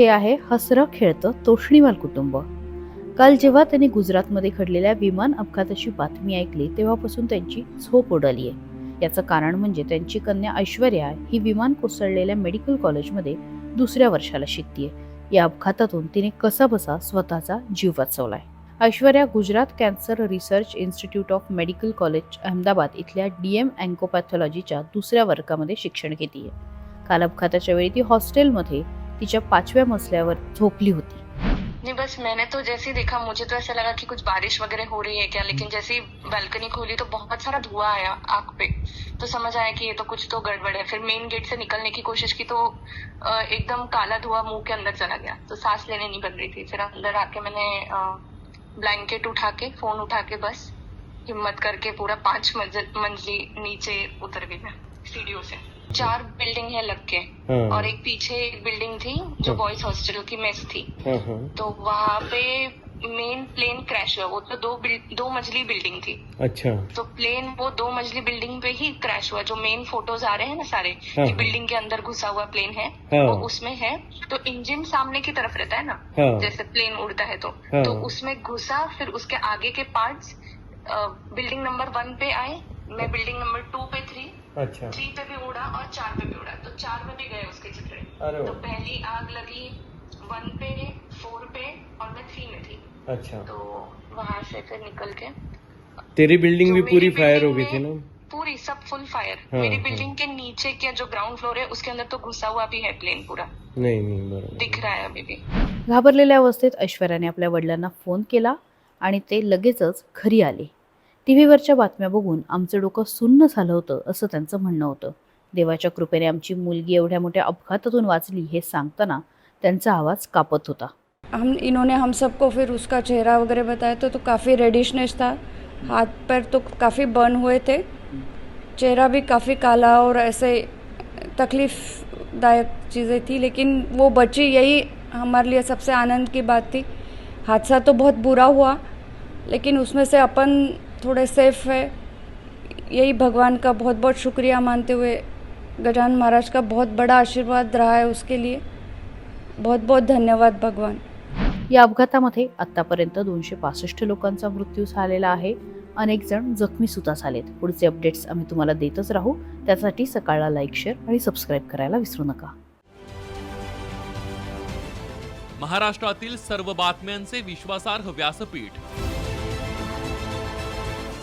हे आहे हसरं खेळतं तोष्णीवाल कुटुंब. काल जेव्हा त्यांनी गुजरातमध्ये घडलेल्या विमान अपघाताची बातमी ऐकली तेव्हापासून त्यांची झोप उडाली आहे. याचं कारण म्हणजे त्यांची कन्या ऐश्वर्या ही विमान कोसळलेल्या मेडिकल कॉलेजमध्ये दुसऱ्या वर्षाला शिकतीये. या अपघातातून तिने कसाबसा स्वतःचा जीव वाचवलाय. Aishwarya Gujarat cancer research institute of medical college Ahmedabad इथल्या डीएम अँकोपॅथॉलॉजीच्या दुसऱ्या वर्गामध्ये शिक्षण घेते काल अपघाताच्या वेळी ती हॉस्टेलमध्ये तिच्या पाचव्या मजल्यावर झोपली होती. नहीं, बस मैंने तो जैसे ही देखा, मुझे तो ऐसा लगा कि कुछ बारिश वगैरह हो रही है क्या, लेकिन जैसे ही बालकनी खोली तो बहुत सारा धुआँ आया आँख पे। तो समझ आया कि ये तो कुछ तो गड़बड़ है। फिर मेन गेट से निकलने की कोशिश की तो एकदम काला धुआँ मुँह के अंदर चला गया। तो सांस लेने नहीं बन रही थी। फिर अंदर आके मैंने ब्लैंकेट उठा के फ़ोन उठा के बस हिम्मत करके पूरा पाँच मंजिली नीचे उतर गई मैं सीढ़ियों से। चार बिल्डिंग है लग के। हाँ। और एक पीछे एक बिल्डिंग थी जो बॉयज़ हॉस्टल की मेस थी। हाँ हाँ। तो वहाँ पे मेन प्लेन क्रैश हुआ। वो तो दो दो मंजिली बिल्डिंग थी। अच्छा। तो प्लेन वो दो मंजिली बिल्डिंग पे ही क्रैश हुआ। जो मेन फ़ोटोज़ आ रहे हैं ना सारे हाँ, कि हाँ। बिल्डिंग के अंदर घुसा हुआ प्लेन है हाँ। वो उसमें है। तो इंजन सामने की तरफ़ रहता है ना हाँ। जैसे प्लेन उड़ता है तो। हाँ। तो उसमें घुसा फिर उसके आगे के पार्ट्स बिल्डिंग नंबर वन पे आए मैं बिल्डिंग नंबर टू पे थी। अच्छा। थ्री पे भी उड़ा और चार पे भी उड़ा। तो चार में भी गए उसके चित्रे। अरे तो पहली आग लगी वन पे फोर पे और मैं थ्री में थी। अच्छा। तो वहां से फिर निकल के तेरी बिल्डिंग भी पूरी फायर हो गई थी ना? पूरी सब फुल फायर हाँ, मेरी हाँ। बिल्डिंग के नीचे का जो ग्राउंड फ्लोर है उसके अंदर तो घुसा हुआ भी है प्लेन पूरा। नाही नाही दिख रहा है अभी भी। घाबरलेल्या अवस्थेत ऐश्वर्याने आपल्या वडिलांना फोन केला आणि ते लगेचच घरी आले. टी व्हीवरच्या बातम्या बघून आमचं डोकं सुन्न झालं होतं असं त्यांचं म्हणणं होतं. देवाच्या कृपेने आमची मुलगी एवढ्या मोठ्या अपघातातून वाचली हे सांगताना त्यांचा आवाज कापत होता. हम इन्होंने हम सबको फिर उसका चेहरा वगैरह बताया तो, तो काफ़ी रेडिशनेस था. हाथ पैर तो काफ़ी बर्न हुए थे. चेहरा भी काफ़ी काला और ऐसे तकलीफ़दायक चीज़ें थी लेकिन वो बची यही हमारे लिए सबसे आनंद की बात थी. हादसा तो बहुत बुरा हुआ लेकिन उसमें से अपन थोड़े सेफ है। यही भगवान का बहुत बहुत शुक्रिया मानते हुए गजानन महाराज का बहुत बड़ा आशीर्वाद रहा है उसके लिए। बहुत बहुत धन्यवाद भगवान। या अपघातामध्ये आतापर्यंत दोनशे पासष्ट लोकांचा मृत्यू झालेला आहे. अनेक जण जखमी सुद्धा झालेत. पुढचे अपडेट्स आम्ही तुम्हाला देतच राहू. त्यासाठी सकाळला लाईक शेअर आणि सबस्क्राईब करायला विसरू नका. महाराष्ट्रातील सर्व बातम्यांचे विश्वासार्ह व्यासपीठ